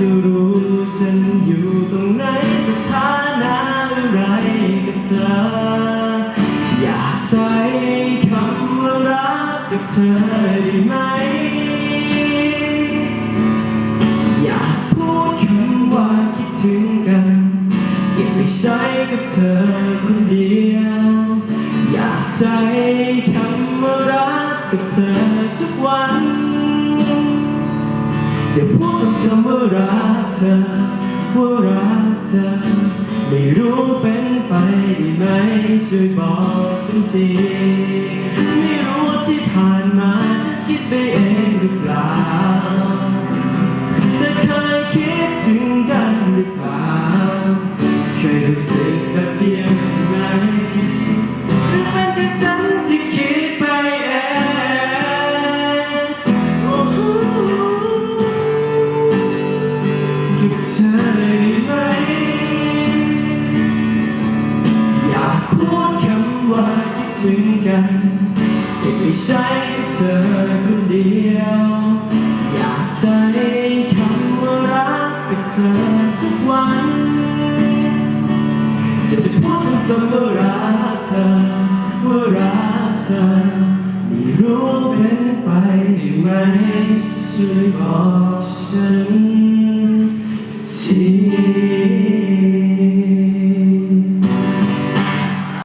จะรู้ฉันอยู่ตรงไหนสถานะอะไรกับเธอ อยากใช้คำว่ารักกับเธอได้ไหม อยากพูดคำว่าคิดถึงกันเก็บไปใช้กับเธอคนเดียว อยากใช้คำว่ารักกับเธอทุกวัน จะพูดซ้ำๆว่ารักเธอว่ารักเธอ ไม่รู้เป็นไปได้ไหม ช่วยบอกฉันทีไม่รู้ว่าที่ผ่านมาฉันคิดไปเองหรือเปล่าจะเคยคิดถึงกันหรือเปล่า เคยรู้สึกแบบเดียวไหมหรือเป็นแค่ฉันที่คิดไป กันเก็บไปใช้กับเธอคนเดียว อยากใช้คำว่ารักกับเธอทุกวัน จะจะพูดซ้ำว่ารักเธอว่ารักเธอไม่รู้เป็นไปได้ไหมช่วยบอกฉัน